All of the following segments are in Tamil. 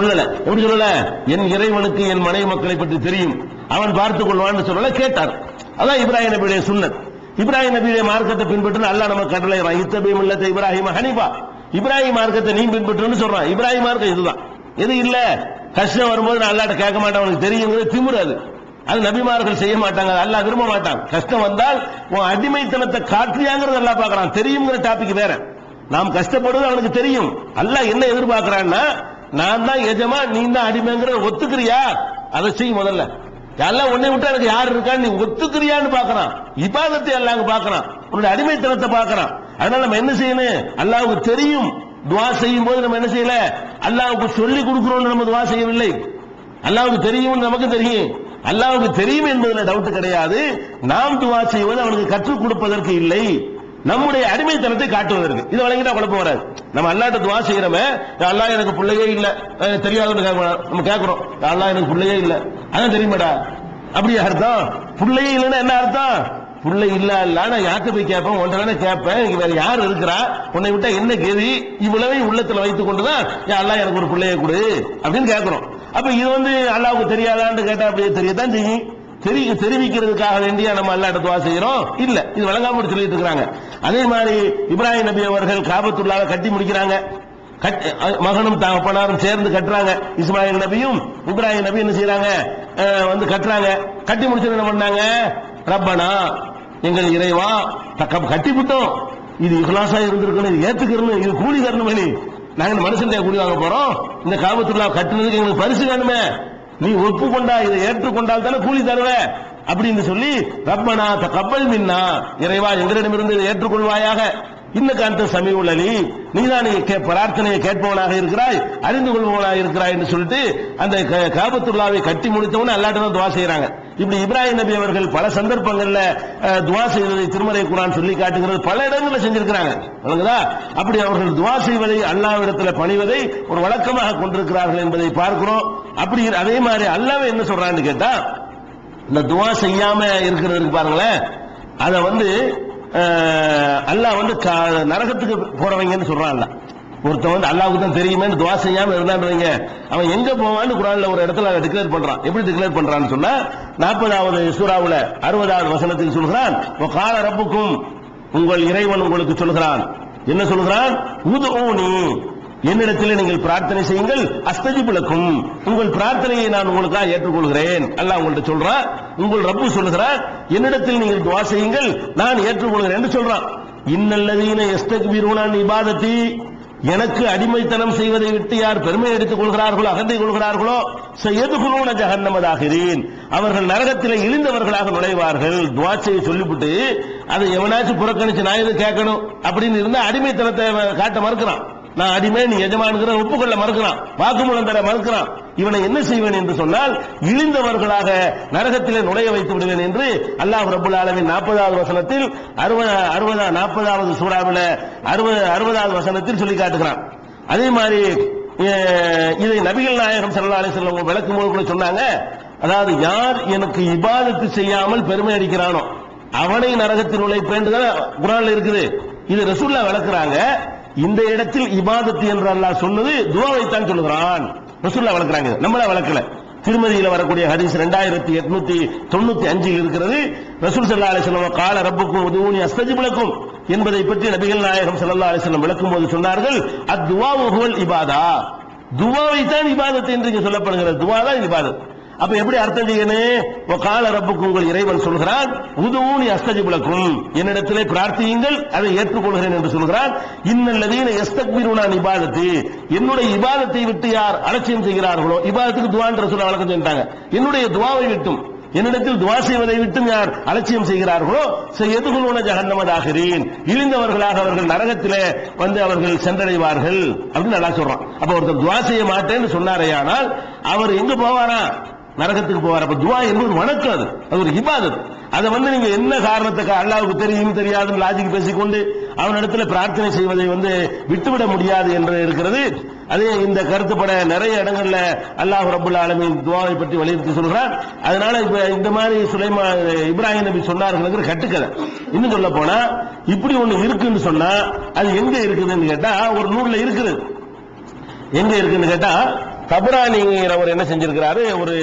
சொல்லல. எப்படி சொல்லல? என் இறைவனுக்கு என் மனைவி மக்களை பற்றி தெரியும். அவன் பார்த்துக் கொள்வான்னு சொல்லல கேட்டார் அதான் இப்ராஹிம் நபியுடைய சுண்ணத். இப்ராஹிம் நபியுடைய மார்க்கத்தை பின்பற்று அல்லாஹ் நம்ம கட்டளை இத்தபி மில்லத்தை இப்ராஹிம் ஹனிபா இப்ராஹிம் மார்க்கத்தை நீ பின்பற்றுன்னு சொல்றான். இப்ராஹிம் மார்க்கம் இதுதான். எது இல்ல? கஷ்டம் வரும்போது நான் அல்லாட்ட கேட்க மாட்டேன் அவனுக்கு தெரியுங்கிறது திமுறாது அது நபிமார்கள் செய்ய மாட்டாங்க அல்லா விரும்ப மாட்டான். கஷ்டம் வந்தால் உன் அடிமைத்தனத்தை காட்டியாங்கிறது அல்லாஹ் பார்க்கறான். தெரியுங்கிற டாபிக் வேற. நாம் கஷ்டப்படுவது அவனுக்கு தெரியும். அல்லாஹ் என்ன எதிர்பார்க்கிறான்னா நான் தான் எஜமா நீ தான் அடிமைங்கிற ஒத்துக்கிறியா? அதை செய் முதல்ல. எல்லாம் உன்னை விட்டு எனக்கு யார் இருக்கான்னு நீ ஒத்துக்கிறியான்னு பார்க்கறான். இபாதத்தை எல்லாம் பாக்குறான் உன்னுடைய அடிமைத்தனத்தை பார்க்கறான். அதனால நம்ம என்ன செய்யணும்? அல்லாவுக்கு தெரியும். துவா செய்யும் போது நம்ம என்ன செய்யல? அல்லாவுக்கு சொல்லி கொடுக்கிறோம் நம்ம துவா செய்யவில்லை. அல்லாவுக்கு தெரியும் நமக்கு தெரியும். அல்லாவுக்கு தெரியும் என்பதுல டவுட் கிடையாது. நாம் துவா செய்வது அவனுக்கு கற்றுக் கொடுப்பதற்கு இல்லை. நம்முடைய அடிமைத்தனத்தை காட்டுவதற்கு. இது வழங்கிட்டா குழப்பம் வராது. நம்ம அல்லாட்ட துவா செய்யறமே அல்லா எனக்கு பிள்ளையே இல்ல. தெரியாதவன்னு நம்ம கேட்கிறோம் அல்லா எனக்கு பிள்ளையே இல்ல. அதான் தெரியுமாடா? அப்படியா அர்த்தம். பிள்ளையே இல்லைன்னா என்ன அர்த்தம்? புள்ளை இல்ல இல்ல நான் யார்கிட்ட போய் கேட்பேன்? ஒன்றரை கேட்பேன். இங்க வேற யார் இருக்கிறா? உன்னை விட்டா என்ன கேதி? இவ்வளவையும் உள்ளத்துல வைத்துக் கொண்டுதான் யா எனக்கு ஒரு பிள்ளைய கொடு அப்படின்னு கேட்கிறோம். அப்ப இது வந்து அல்லாவுக்கு தெரியாதான்னு கேட்டா அப்படியே தெரியத்தான் செய்யும். தெரி தெரிவிக்கிறதுக்காக வேண்டிய நம்ம அல்லாட்ட துவா செய்யறோம்? இல்ல. இது வழங்காம சொல்லிட்டு இருக்காங்க அதே மாதிரி இப்ராஹிம் நபி அவர்கள் காபத்துள்ளாக கட்டி முடிக்கிறாங்க. கட்- மகனும் தகப்பனாரும் சேர்ந்து கட்டுறாங்க. இஸ்மாயில் நபியும் இப்ராஹிம் நபி என்ன செய்யறாங்க வந்து கட்டுறாங்க. கட்டி முடிச்சு என்ன பண்ணாங்க? ரப்பனா எங்கள் இறைவா தக்க கட்டி விட்டோம். இது இஹ்லாசா இருந்திருக்கணும் இது ஏத்துக்கணும் இது கூலி தரணும் நாங்க மனுஷன் கூலி வாங்க போறோம். இந்த காபத்துள்ளா கட்டுனதுக்கு எங்களுக்கு பரிசு வேணுமே. நீ ஒப்புக்கொண்டா இதை ஏற்றுக்கொண்டால் தானே கூலி தருவ? அப்படின்னு சொல்லி ரப்பனா கப்பல் மின்னா இறைவா எங்களிடமிருந்து இதை ஏற்றுக்கொள்வாயாக. இன்னக்கு அந்த சமீ உள்ளலி நீதான் நீ கே- பிரார்த்தனையை கேட்பவனாக இருக்கிறாய் அறிந்து கொள்பவனாக இருக்கிறாய் என்று சொல்லிட்டு அந்த க- கட்டி முடித்தவன அல்லாட்டு தான் துவா செய்யறாங்க இப்படி இப்ராஹிம் நபி அவர்கள் பல சந்தர்ப்பங்கள்ல துவா செய்வதை திருமறை குரான் சொல்லி காட்டுகிறது. பல இடங்களில் செஞ்சிருக்கிறாங்க. விளங்குதா அப்படி அவர்கள் துவா செய்வதை அல்லாவிடத்தில் பணிவதை ஒரு வழக்கமாக கொண்டிருக்கிறார்கள் என்பதை பார்க்கிறோம். அப்படி அதே மாதிரி அல்லாவே என்ன சொல்றான்னு கேட்டா இந்த துவா செய்யாம இருக்கிறதுக்கு பாருங்களேன். அதை வந்து அல்லாஹ் வந்து நரகத்துக்கு போறவங்கன்னு சொல்றான் ஒருத்தன் வந்து அல்லாவுக்கு தான் தெரியுமே துவா செய்யாம இருந்தான்றீங்க. அவன் எங்க போவான்னு குரான்ல ஒரு இடத்துல டிக்ளேர் பண்றான். எப்படி டிக்ளேர் பண்றான்னு சொன்னா நாற்பதாவது சூறாவுல அறுபதாவது வசனத்தில் சொல்கிறான் கால ரப்புக்கும் உங்கள் இறைவன் உங்களுக்கு சொல்கிறான். என்ன சொல்கிறான்? உதுஊனி. என்னிடத்தில் நீங்கள் பிரார்த்தனை செய்யுங்கள் அஸ்தஜிபுலக்கும். உங்கள் பிரார்த்தனையை நான் உங்களுக்காக ஏற்றுக்கொள்கிறேன். அல்ல உங்கள்ட்ட சொல்றான் உங்கள் ரப்பு சொல்லுகிறான் என்னிடத்தில் நீங்கள் துவா செய்யுங்கள் நான் ஏற்றுக்கொள்கிறேன் என்று சொல்றான். இன்னல்லதீன எஸ்தக்பீருனான் இபாதத்தி எனக்கு அடிமைத்தனம் செய்வதை விட்டு யார் பெருமை எடுத்துக் கொள்கிறார்களோ அகந்தை கொள்கிறார்களோ எதுகுலூன ஜகன்னமதாகிறேன் அவர்கள் நரகத்திலே இழிந்தவர்களாக நுழைவார்கள். துவாட்சையை சொல்லிவிட்டு அதை எவனாச்சும் புறக்கணிச்சு நான் எது கேட்கணும்? அப்படின்னு இருந்தா அடிமைத்தனத்தை காட்ட மறுக்கிறான். நான் அடிமை நீ எஜமானுங்கிற ஒப்புக்கொள்ள மறுக்கிறான். வாக்குமூலம் தர மறுக்கிறான். இவனை என்ன செய்வேன் என்று சொன்னால் இழிந்தவர்களாக நரகத்திலே நுழைய வைத்து விடுவேன் என்று அல்லாஹ் ரபுல் ஆலமின் நாற்பதாவது வசனத்தில் அறுபது அறுபதா நாற்பதாவது சூறாவில் அறுபது அறுபதாவது வசனத்தில் சொல்லி காட்டுகிறான். அதே மாதிரி இதை நபிகள் நாயகம் ஸல்லல்லாஹு அலைஹி வஸல்லம் விளக்கும் போது கூட சொன்னாங்க அதாவது யார் எனக்கு இபாதத்து செய்யாமல் பெருமை அடிக்கிறானோ அவனை நரகத்தில் நுழைப்பேன் குரான் இருக்குது. இது ரசூல்லா விளக்குறாங்க. இந்த இடத்தில் இபாதத்து என்று அல்லாஹ் சொன்னது துவாவைத்தான் சொல்லுகிறான். ரசூல்லா வளர்க்குறாங்க. நம்மள வளர்க்கல. திருமதியில் வரக்கூடிய ஹதீஸ் ரெண்டாயிரத்தி எட்நூத்தி தொண்ணூத்தி அஞ்சில் இருக்கிறது. ரசூல் சல்லா அலிஸ்லாம் கால ரப்புக்கும் உதவுனி அஸ்தஜிபுலக்கும் என்பதை பற்றி நபிகள் நாயகம் சல்லா அலைஹி விளக்கும் போது சொன்னார்கள் அத்துவா முகவல் இபாதா. துவாவை தான் இபாதத்து என்று இங்கே சொல்லப்படுகிறது. துவா தான் இபாதத். அப்ப எப்படி அர்த்தம் செய்யணும் கால ரப்புக்கு உங்கள் இறைவன் சொல்கிறான் உதுவும் அஸ்தஜிபுலக்கும். என்னிடத்திலே பிரார்த்தியுங்கள் அதை ஏற்றுக்கொள்கிறேன் என்று சொல்கிறான். இன்னல்லதீன எஸ்தக்மீருனா இபாதத்து என்னுடைய இபாதத்தை விட்டு யார் அலட்சியம் செய்கிறார்களோ இபாதத்துக்கு துவான்ற சொல்ல வழக்கம் சொல்லிட்டாங்க. என்னுடைய துவாவை விட்டும் என்னிடத்தில் துவா செய்வதை விட்டும் யார் அலட்சியம் செய்கிறார்களோ எதுகுலோன ஜகன்னமதாகிறேன் இழிந்தவர்களாக அவர்கள் நரகத்திலே வந்து அவர்கள் சென்றடைவார்கள் அப்படின்னு நல்லா சொல்றான். அப்ப ஒருத்தர் துவா செய்ய மாட்டேன்னு சொன்னாரேயானால் அவர் எங்க போவாரா? நரகத்துக்கு போவார். அப்ப துவா என்பது வணக்கம் அது. அது ஒரு இபாதத். அதை வந்து நீங்க என்ன காரணத்துக்கு அல்லாவுக்கு தெரியும் தெரியாதுன்னு லாஜிக் பேசிக்கொண்டு அவனிடத்துல பிரார்த்தனை செய்வதை வந்து விட்டுவிட முடியாது என்று இருக்கிறது. அதே இந்த கருத்துப்பட நிறைய இடங்கள்ல அல்லாஹ் ரபுல் ஆலமின் துவாவை பற்றி வலியுறுத்தி சொல்கிறார் அதனால இப்ப இந்த மாதிரி சுலைமா இப்ராஹிம் நபி சொன்னார்கள் கட்டுக்கதை. இன்னும் சொல்ல போனா இப்படி ஒண்ணு இருக்குன்னு சொன்னா அது எங்க இருக்குதுன்னு கேட்டா ஒரு நூல்ல இருக்குது. எங்க இருக்குன்னு கேட்டா தபுரானிங்கிறவர் என்ன செஞ்சிருக்கிறாரு? ஒரு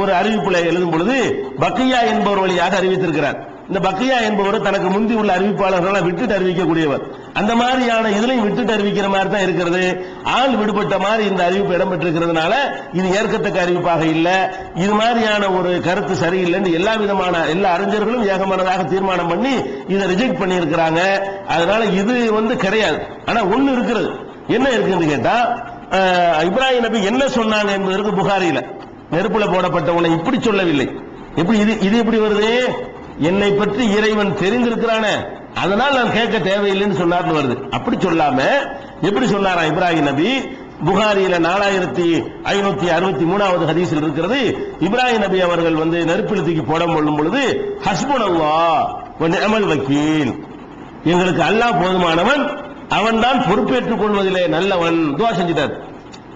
ஒரு அறிவிப்புல எழுதும் பொழுது பக்கியா என்பவர் வழியாக அறிவித்திருக்கிறார். இந்த பக்கியா என்பவர் தனக்கு முந்தி உள்ள அறிவிப்பாளர்களை விட்டுட்டு அறிவிக்கக்கூடியவர். அந்த மாதிரியான இதுலையும் விட்டுட்டு அறிவிக்கிற மாதிரி தான் இருக்கிறது. ஆள் விடுபட்ட மாதிரி இந்த அறிவிப்பு இடம்பெற்றிருக்கிறதுனால இது ஏற்கத்தக்க அறிவிப்பாக இல்லை. இது மாதிரியான ஒரு கருத்து சரியில்லைன்னு எல்லா விதமான எல்லா அறிஞர்களும் ஏகமானதாக தீர்மானம் பண்ணி இதை ரிஜெக்ட் பண்ணியிருக்கிறாங்க. அதனால இது வந்து கிடையாது. ஆனா ஒண்ணு இருக்கிறது. என்ன இருக்குன்னு கேட்டா இப்ராஹிம் நபி என்ன சொன்னாங்க என்பதற்கு புகாரியில. நெருப்புல போடப்பட்டவனை இப்படி சொல்லவில்லை. எப்படி இது இது எப்படி வருது? என்னை பற்றி இறைவன் தெரிந்திருக்கிறானே. அதனால் நான் கேட்க தேவையில்லைன்னு சொன்னார்னு வருது. அப்படி சொல்லாம எப்படி சொன்னாரா இப்ராஹிம் நபி? புகாரியில நாலாயிரத்தி ஐநூத்தி அறுபத்தி மூணாவது ஹதீஸில் இருக்கிறது இப்ராஹிம் நபி அவர்கள் வந்து நெருப்பில் தூக்கி போட கொள்ளும் பொழுது கொஞ்சம் அமல் வக்கீல். எங்களுக்கு அல்லாஹ் போதுமானவன் அவன்தான் பொறுப்பேற்றுக் கொள்வதிலே நல்லவன். துவா செஞ்சிட்டார்.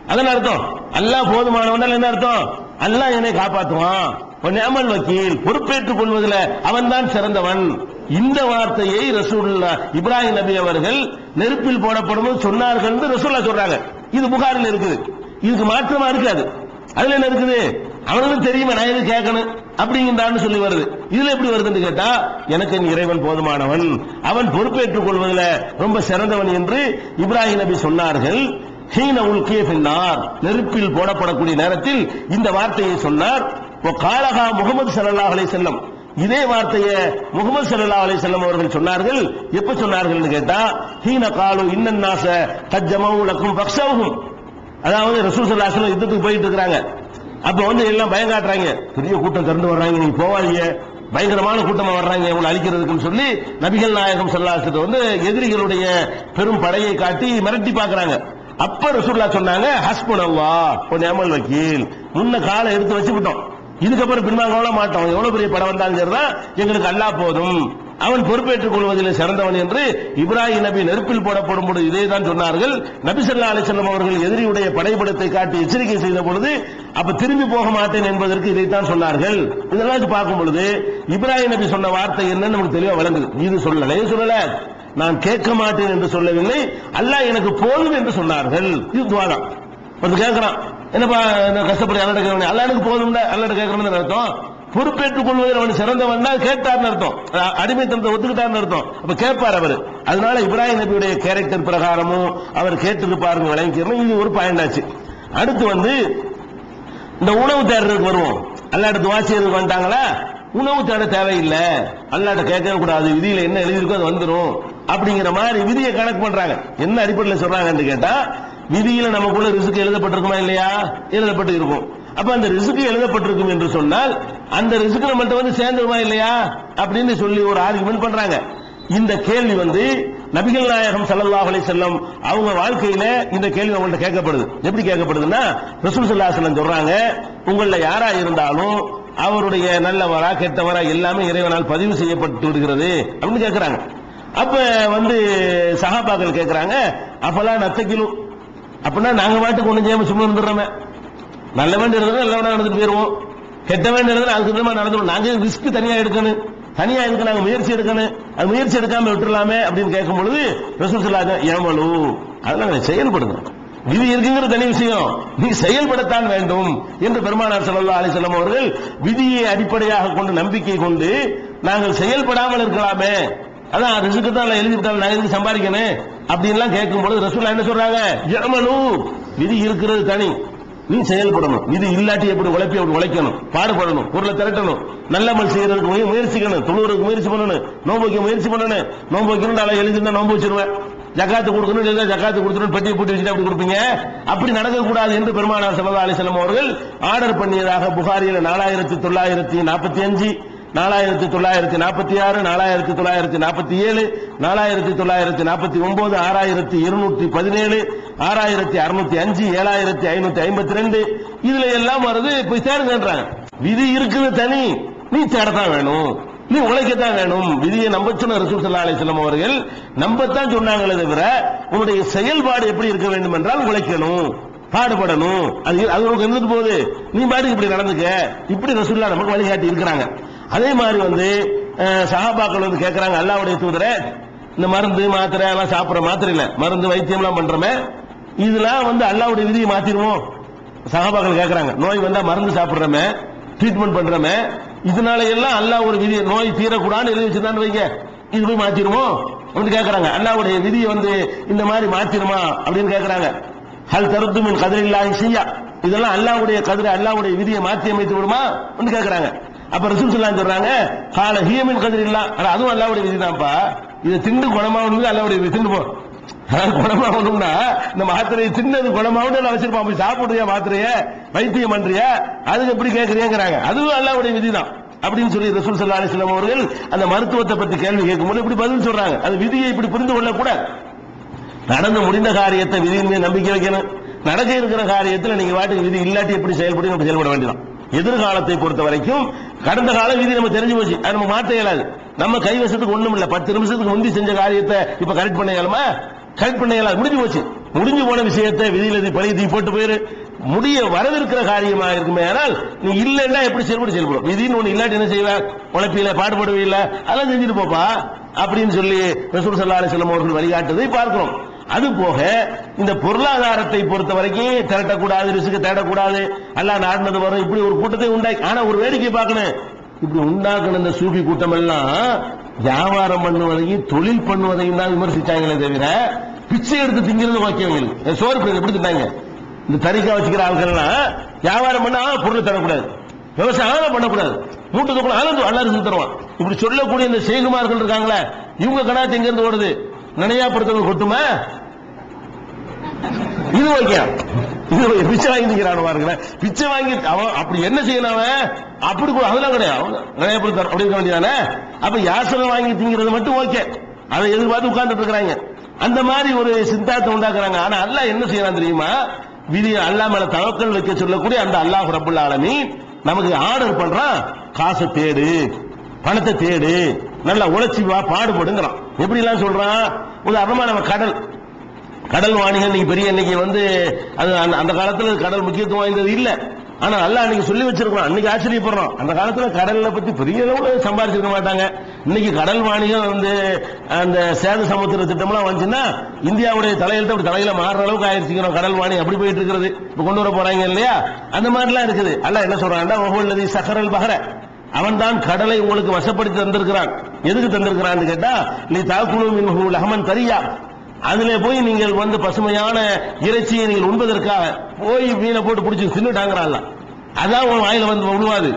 அதன் அர்த்தம்? அல்லாஹ் போதுமானவன் என்ன அர்த்தம்? அல்லாஹ் என்னை காப்பாற்றுவான். நியமல் வக்கீல் பொறுப்பேற்றுக் கொள்வதில் அவன்தான் சிறந்தவன். இந்த வார்த்தையை ரசூல்லா இப்ராஹிம் நபி அவர்கள் நெருப்பில் போடப்படும் சொன்னார்கள் ரசூல்லா சொல்றாங்க. இது புகாரில் இருக்குது. இதுக்கு மாற்றமா இருக்காது. அதுல என்ன இருக்குது? அவனுக்கு தெரியுமா? நான் எது கேட்கணும்? அப்படிங்கிறான்னு சொல்லி வருது. இதுல எப்படி வருதுன்னு கேட்டா எனக்கு என் இறைவன் போதுமானவன். அவன் பொறுப்பேற்றுக் கொள்வதில் ரொம்ப சிறந்தவன் என்று இப்ராஹிம் நபி சொன்னார்கள். ஹீன உல்கே பின்னார் நெருப்பில் போடப்படக்கூடிய நேரத்தில் இந்த வார்த்தையை சொன்னார். காலகா முகமது சல்லா அலை செல்லம் இதே வார்த்தையை முகமது சல்லா அலைஹி செல்லம் அவர்கள் சொன்னார்கள். எப்ப சொன்னார்கள் கேட்டா ஹீன காலு இன்னன் நாச கஜ்ஜமவு அதாவது ரசூல் யுத்தத்துக்கு போயிட்டு இருக்காங்க அப்ப வந்து எல்லாம் பயம் காட்டுறாங்க பெரிய கூட்டம் திறந்து வர்றாங்க நீங்க போவாதீங்க பயங்கரமான கூட்டமா வர்றாங்க உங்களை அழிக்கிறதுக்குன்னு சொல்லி நபிகள் நாயகம் ஸல்லல்லாஹு வந்து எதிரிகளுடைய பெரும் படையை காட்டி மிரட்டி பாக்குறாங்க அப்ப ரசூல்லா சொன்னாங்க ஹஸ்பண்ட் அல்லா ஒரு அமல் வக்கீல். முன்ன காலை எடுத்து வச்சுக்கிட்டோம். இதுக்கப்புறம் பின்வாங்க மாட்டோம். எவ்வளவு பெரிய படம் வந்தாலும் எங்களுக்கு அல்லா போதும். அவன் பொறுப்பேற்றுக் கொள்வதில் சிறந்தவன் என்று இப்ராஹிம் நபி நெருப்பில் போடப்படும் பொழுது இதே தான் சொன்னார்கள். நபி அலிசல்லம் அவர்கள் எதிரியுடைய படைபடத்தை காட்டி எச்சரிக்கை செய்த பொழுது அப்ப திரும்பி போக மாட்டேன் என்பதற்கு இதைத்தான் சொன்னார்கள். இதெல்லாம் பார்க்கும் பொழுது இப்ராஹிம் நபி சொன்ன வார்த்தை என்னன்னு நமக்கு தெளிவா விளங்குது. இது சொல்லல சொல்லல? நான் கேட்க மாட்டேன் என்று சொல்லவில்லை. அல்லாஹ் எனக்கு போதும் என்று சொன்னார்கள். இது துவாதான். கேட்கிறான் என்னப்பா நான் கஷ்டப்படி அல்லாட கேட்கணும் அல்லா எனக்கு போதும்ல அல்லாட கேட்கணும்னு அர்த்தம்? பொறுப்பேற்றுக் கொள்வதில் அவன் சிறந்தவன் தான் கேட்டார்னு அர்த்தம். அடிமைத்தனத்தை ஒத்துக்கிட்டார்னு அர்த்தம். அப்ப கேட்பார் அவர். அதனால இப்ராஹிம் நபியுடைய கேரக்டர் பிரகாரமும் அவர் கேட்டிருப்பாருன்னு விளங்கிக்கணும் இது ஒரு பாயிண்ட் ஆச்சு. அடுத்து வந்து இந்த உணவு தேடுறதுக்கு வருவோம். அல்லாட்ட துவா செய்யறதுக்கு வந்துட்டாங்களா உணவு தேட தேவையில்லை. அல்லாட்ட கேட்கவே கூடாது. விதியில என்ன எழுதியிருக்கோ அது வந்துடும் அப்படிங்கிற மாதிரி விதியை கணக்கு பண்றாங்க. என்ன அடிப்படையில் சொல்றாங்கன்னு கேட்டா விதியில நமக்குள்ள ரிசுக்கு எழுதப்பட்டிருக்குமா இல்லையா? எழுதப்பட்டு இருக்கும் அப்ப அந்த ரிசுக்கு எழுதப்பட்டிருக்கும் என்று சொன்னால் அந்த ரிசுக்கு நம்மள்ட்ட வந்து சேர்ந்துருமா இல்லையா? அப்படின்னு சொல்லி ஒரு ஆர்குமெண்ட் பண்றாங்க. இந்த கேள்வி வந்து நபிகள் நாயகம் ஸல்லல்லாஹு அலி செல்லம் அவங்க வாழ்க்கையில இந்த கேள்வி அவங்கள்ட்ட கேட்கப்படுது. எப்படி கேட்கப்படுதுன்னா ரசூல் சல்லா செல்லம் சொல்றாங்க உங்களில் யாரா இருந்தாலும் அவருடைய நல்லவரா கெட்டவரா எல்லாமே இறைவனால் பதிவு செய்யப்பட்டு விடுகிறது. அப்படின்னு கேட்கிறாங்க. அப்ப வந்து சகாபாக்கள் கேட்கிறாங்க அப்பெல்லாம் நத்தக்கிலும் அப்படின்னா நாங்க பாட்டுக்கு ஒண்ணு செய்யாம சும்மா இருந்துடுறோமே. நல்லவன் இருந்தா நல்லவனா நடந்துட்டு போயிருவோம். கெட்டவன் இருந்தா அதுக்கு விதமா நடந்துடும். நாங்க ரிஸ்க் தனியா எடுக்கணும்? தனியா இருக்கு நாங்க முயற்சி எடுக்கணும்? அது முயற்சி எடுக்காம விட்டுறலாமே அப்படின்னு கேட்கும் பொழுது ரசூல் சொல்லாங்க ஏமலு அதெல்லாம் நாங்க செயல்படுங்க. விதி இருக்குங்கிற தனி விஷயம். நீ செயல்படத்தான் வேண்டும். என்று பெருமானார் ஸல்லல்லாஹு அலைஹி அவர்கள் விதியை அடிப்படையாக கொண்டு நம்பிக்கை கொண்டு நாங்கள் செயல்படாமல் இருக்கலாமே. அதான் ரிசுக்கு தான் எழுதி நான் எதுக்கு சம்பாதிக்கணும்? அப்படின்லாம் கேட்கும்போது ரசூல்லா என்ன சொல்றாங்க? ஜமனு விதி இருக்கிறது தனி. நீ செயல்படணும். இது இல்லாட்டி எப்படி உழைப்பி அப்படி உழைக்கணும்? பாடுபடணும் பொருளை திரட்டணும். நல்லமல் செய்யறதுக்கு முயற்சிக்கணும். தொழுவதுக்கு முயற்சி பண்ணணும். நோன்பு வைக்க முயற்சி பண்ணணும். நோன்பு வைக்கணும் எழுதிருந்தா நோம்பு வச்சிருவேன். ஜக்காத்து கொடுக்கணும் இல்லை ஜக்காத்து கொடுத்துரும் பெட்டியை போட்டு வச்சுட்டு அப்படி கொடுப்பீங்க? அப்படி நடக்கக்கூடாது என்று பெருமானார் ஸல்லல்லாஹு அலைஹி அவர்கள் ஆர்டர் பண்ணியதாக புகாரியில் நாலாயிரத்தி தொள்ளாயிரத்தி நாற்பத்தி அஞ்சு நாலாயிரத்தி தொள்ளாயிரத்தி நாற்பத்தி ஆறு நாலாயிரத்தி தொள்ளாயிரத்தி நாற்பத்தி ஏழு நாலாயிரத்தி தொள்ளாயிரத்தி நாற்பத்தி ஒன்பது ஆறாயிரத்தி இருநூற்றி பதினேழு ஆறாயிரத்தி அறுநூத்தி அஞ்சு ஏழாயிரத்தி ஐநூத்தி ஐம்பத்தி ரெண்டு. இதுல எல்லாம் வருது போய் தேடுங்கன்றாங்க விதி இருக்குது தனி. நீ தேடத்தான் வேணும். நீ உழைக்கத்தான் வேணும். விதியை நம்ப சொன்ன ரசூசல்லா ஸல்லல்லாஹு அவர்கள் நம்பத்தான் சொன்னாங்களே தவிர உன்னுடைய செயல்பாடு எப்படி இருக்க வேண்டும் என்றால் உழைக்கணும். பாடுபடணும். அது அது உனக்கு இருந்துட்டு போகுது. நீ பாட்டுக்கு இப்படி நடந்துக்க. இப்படி ரசூல்லா நமக்கு வழிகாட்டி இருக்கிறாங்க. அதே மாதிரி வந்து சகாபாக்கள் சஹாபாக்கள் வந்து கேட்கிறாங்க அல்லாவுடைய தூதரே இந்த மருந்து மாத்திரை எல்லாம் சாப்பிட்ற மாத்திரை இல்ல. மருந்து வைத்தியம் எல்லாம் பண்றோமே. இதெல்லாம் வந்து அல்லாவுடைய விதியை மாத்திருவோம். சகாபாக்கள் கேட்கறாங்க நோய் வந்தா மருந்து சாப்பிடுறமே ட்ரீட்மெண்ட் பண்றமே. இதனால எல்லாம் அல்லாஹ் ஒரு விதி நோய் தீரக்கூடாதுன்னு எழுதி வச்சிருந்தான்னு வைங்க. இது போய் மாத்திருமோ? அப்படின்னு கேட்கறாங்க அல்லாவுடைய விதியை வந்து இந்த மாதிரி மாத்திருமா? அப்படின்னு கேட்கறாங்க ஹல் தருத்து மின் கதிரில்லாஹி செய்யா இதெல்லாம் அல்லாவுடைய கதிரை அல்லாவுடைய விதியை மாற்றி அமைத்து விடுமா? அப்படின்னு கேட்கறாங்க அப்ப ரசூல் ஸல்லல்லாஹு சொல்றாங்க கால ஹியமின் கதிரில்லா. ஆனா அதுவும் அல்லாவுடைய விதி தான்ப்பா இதை திண்டு குணமாகணும் அல்லாவுடைய விதி திண்டு போ. குணமாகணும்னா இந்த மாத்திரையை தின்னது குணமாகணும் வச்சிருப்பான். போய் சாப்பிடுறியா மாத்திரைய? வைத்தியம் பண்றியா? அதுக்கு எப்படி கேட்கறியாங்கிறாங்க அதுவும் அல்லாவுடைய விதி தான் அப்படின்னு சொல்லி ரசூல் சல்லா அலிஸ்லாம் அவர்கள் அந்த மருத்துவத்தை பத்தி கேள்வி கேட்கும்போது இப்படி பதில் சொல்றாங்க. அது விதியை இப்படி புரிந்து கொள்ளக்கூடாது நடந்து முடிந்த காரியத்தை விதியின் நம்பிக்கை வைக்கணும். நடக்க இருக்கிற காரியத்தில் நீங்க வாட்டுக்கு விதி இல்லாட்டி எப்படி செயல்படும் செயல்பட வேண்டியதான் எதிர்காலத்தை பொறுத்த வரைக்கும் கடந்த கால விதி நம்ம தெரிஞ்சு போச்சு. அது நம்ம மாற்ற இயலாது. நம்ம கைவசத்துக்கு ஒண்ணும் இல்ல. பத்து நிமிஷத்துக்கு முந்தி செஞ்ச காரியத்தை இப்ப கரெக்ட் பண்ண இயலாமா? கரெக்ட் பண்ண இயலாது. முடிஞ்சு போச்சு. முடிஞ்சு போன விஷயத்தை விதியில பழைய தூக்கி போட்டு போயிரு. முடிய வரவிருக்கிற காரியமா இருக்குமே. ஆனால் நீ இல்லைன்னா எப்படி செயல்பட்டு செயல்படும்? விதின்னு ஒண்ணு இல்லாட்டி என்ன செய்வ? உழைப்பில பாடுபடுவீல்ல அதெல்லாம் செஞ்சுட்டு போப்பா. அப்படின்னு சொல்லி ரசூல் சல்லா அலிஸ்லாம் அவர்கள் வழிகாட்டுதை பார்க்கிறோம். அது போக இந்த பொருளாதாரத்தை பொறுத்த வரைக்கும் திரட்டக்கூடாது ரிசுக்கு தேடக்கூடாது. எல்லாம் நாடினது வரும். இப்படி ஒரு கூட்டத்தை உண்டாக்கி ஆனா ஒரு வேடிக்கை பார்க்கணும். இப்படி உண்டாக்குன இந்த சூஃபி கூட்டம் எல்லாம் வியாபாரம் பண்ணுவதையும் தொழில் பண்ணுவதையும் தான் விமர்சிச்சாங்களே தவிர பிச்சை எடுத்து திங்கிறது ஓகே அவங்களுக்கு சோறு எப்படி திட்டாங்க இந்த தறிக்கா வச்சுக்கிற ஆட்கள்லாம் வியாபாரம் பண்ணா பொருள் தரக்கூடாது. விவசாயம் பண்ணக்கூடாது. மூட்டை கூட ஆனந்து அல்லாரு தருவான் இப்படி சொல்லக்கூடிய இந்த செய்குமார்கள் இருக்காங்களே இவங்க கடாத்து எங்க இருந்து ஓடுது? நினையாப்படுத்தவங்க கொட்டுமா? இது ஓகே. இது பிச்சை வாங்கிக்கிறான் பாருங்களேன். பிச்சை வாங்கி அவன் அப்படி என்ன செய்யணும் அவன்? அப்படி கூட அதெல்லாம் கிடையாது. அவன் பேர் அப்படி இருக்க வேண்டியதானே? அப்ப யாசனை வாங்கி திங்கிறது மட்டும் ஓகே. அதை எதிர்பார்த்து உட்கார்ந்துட்டு இருக்கிறாங்க. அந்த மாதிரி ஒரு சித்தாத்தை உண்டாக்குறாங்க. ஆனா அல்லாஹ் என்ன செய்யறான் தெரியுமா? விதி அல்லா மேல தவக்கல் வைக்க சொல்லக்கூடிய அந்த அல்லாஹ் ரபுல் ஆலமி நமக்கு ஆர்டர் பண்றான். காசை தேடு. பணத்தை தேடு. நல்லா உழைச்சி வா பாடுபடுங்கிறான். எப்படி எல்லாம் சொல்றான் உதாரணமா நம்ம கடல். கடல் வாணிகள் இன்னைக்கு பெரிய இன்னைக்கு வந்து அது அந்த- அந்த காலத்துல கடல் முக்கியத்துவம் வாய்ந்தது இல்ல. ஆனா நல்லா அன்னைக்கு சொல்லி வச்சிருக்கோம் அன்னைக்கு ஆச்சரியப்படுறோம் அந்த காலத்துல கடல்ல பத்தி பெரிய அளவுல சம்பாதிச்சிருக்க மாட்டாங்க. இன்னைக்கு கடல் வாணிகள் வந்து அந்த சேத சமுத்திர திட்டம்லாம் வந்துச்சுன்னா இந்தியாவுடைய தலையெழுத்து அப்படி தலையில மாறுற அளவுக்கு ஆயிடுச்சுக்கிறோம் கடல் வாணி அப்படி போயிட்டு இருக்கிறது இப்ப கொண்டு வர போறாங்க இல்லையா? அந்த மாதிரிலாம் இருக்குது. அல்ல என்ன சொல்றாங்கன்னா ஒவ்வொரு சஹரல் பகர அவன் தான் கடலை உங்களுக்கு வசப்படுத்தி தந்திருக்கிறான். எதுக்கு தந்திருக்கிறான்னு கேட்டா நீ தாக்குழு மின்ஹு அகமன் தரியா. அதுல போய் நீங்கள் வந்து பசுமையான இறைச்சியை நீங்கள் உண்பதற்காக போய் மீனை போட்டு பிடிச்சி தின்னுட்டாங்கிறான்ல. அதான் உன் வாயில வந்து விழுவாது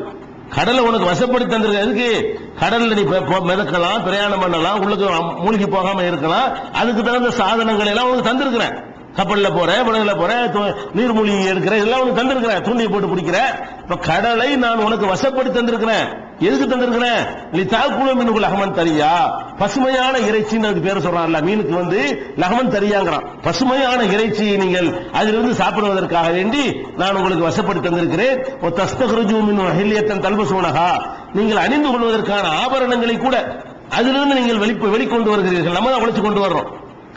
கடலை உனக்கு வசப்படுத்தி தந்திருக்க எதுக்கு? கடல்ல நீ மிதக்கலாம் பிரயாணம் பண்ணலாம் உள்ளுக்கு மூழ்கி போகாம இருக்கலாம். அதுக்கு தகுந்த சாதனங்களை எல்லாம் உனக்கு தந்திருக்கிறேன். கப்பலில் போற படகுல போற நீர்மூழ்கி எடுக்கிற இதெல்லாம் உனக்கு தந்திருக்கிறேன் தூண்டியை போட்டு பிடிக்கிற. இப்ப கடலை நான் உனக்கு வசப்பட்டு தந்திருக்கிறேன். எதுக்கு தந்திருக்கிறேன்? நீ தாக்குழு மீனுக்கு லகமன் தரியா? பசுமையான இறைச்சின்னு அதுக்கு பேர் சொல்றான்ல. மீனுக்கு வந்து லகமன் தரியாங்கிறான். பசுமையான இறைச்சியை நீங்கள் அதிலிருந்து சாப்பிடுவதற்காக வேண்டி நான் உங்களுக்கு வசப்பட்டு தந்திருக்கிறேன். ஓ தஸ்தகருஜு மின் ஹில்லியத்தன் தல்பசூனகா நீங்கள் அணிந்து கொள்வதற்கான ஆபரணங்களை கூட அதிலிருந்து நீங்கள் வெளி வெளிக்கொண்டு வருகிறீர்கள். நம்ம தான் உழைச்சு கொண்டு வர்றோம்.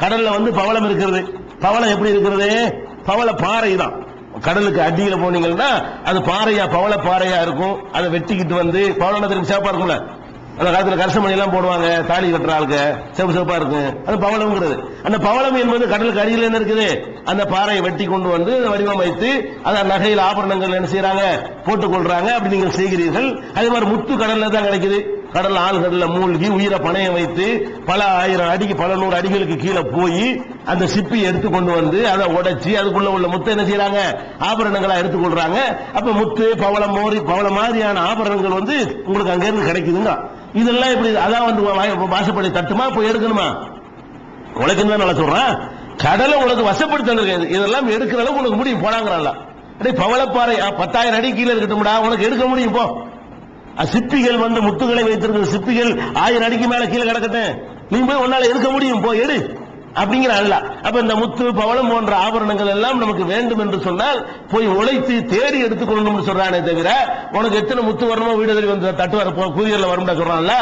கடல்ல வந்து பவளம் இருக்கிறது. பவளம் எப்படி இருக்கிறது? பவள பாறை தான் கடலுக்கு அடியில் போனீங்கன்னா அது பாறையா பவள பாறையா இருக்கும். அதை வெட்டிக்கிட்டு வந்து பவளத்திற்கு சேப்பா இருக்கும்ல? அந்த காலத்தில் கரசமணி எல்லாம் போடுவாங்க தாலி கட்டுற ஆளுக்கு. சிவப்பு சிவப்பா இருக்கும். அது பவளம்ங்கிறது. அந்த பவளம் என்பது கடலுக்கு அடியில் என்ன இருக்குது? அந்த பாறையை வெட்டி கொண்டு வந்து வடிவமைத்து அதை நகையில் ஆபரணங்கள் என்ன செய்யறாங்க போட்டுக் கொள்றாங்க அப்படி நீங்கள் செய்கிறீர்கள். அதே மாதிரி முத்து கடல்ல தான் கிடைக்குது. கடல் ஆழ்கடல்ல மூழ்கி உயிரை பணையம் வைத்து பல ஆயிரம் அடிக்கு பல நூறு அடிகளுக்கு கீழே போய் அந்த சிப்பி எடுத்து கொண்டு வந்து அதை உடைச்சி அதுக்குள்ள உள்ள முத்தை என்ன செய்யறாங்க ஆபரணங்களா எடுத்துக்கொள்றாங்க அப்ப முத்து பவளம் மோரி பவளம் மாதிரியான ஆபரணங்கள் வந்து உங்களுக்கு அங்கிருந்து கிடைக்குதுங்க. இதெல்லாம் இப்படி அதான் வந்து வா- வாசப்படி தட்டுமா? போய் எடுக்கணுமா? உனக்கு தான் நல்லா சொல்றான். கடலை உனக்கு வசப்படுத்த இதெல்லாம் எடுக்கிற அளவுக்கு உனக்கு முடியும். போனாங்கிறான்ல அடே பவளப்பாறை பத்தாயிரம் அடி கீழே இருக்கட்டும்டா. உனக்கு எடுக்க முடியும் போ. சிற்பிகள் வந்து முத்துகளை வைத்திருக்கிற சிற்பிகள் ஆயிரம் அடிக்கு மேல கீழே கிடக்கட்டும். நீ போய் உன்னால எடுக்க முடியும் போய் எடு. அப்படிங்கிற அல்ல. அப்ப இந்த முத்து பவளம் போன்ற ஆபரணங்கள் எல்லாம் நமக்கு வேண்டும் என்று சொன்னால் போய் உழைத்து தேடி எடுத்துக்கொள்ளணும்னு சொல்றானே தவிர உனக்கு எத்தனை முத்து வரணுமோ வீடு தேடி வந்து தட்டு வர கூதியர்ல வரும்டா சொல்றான்ல.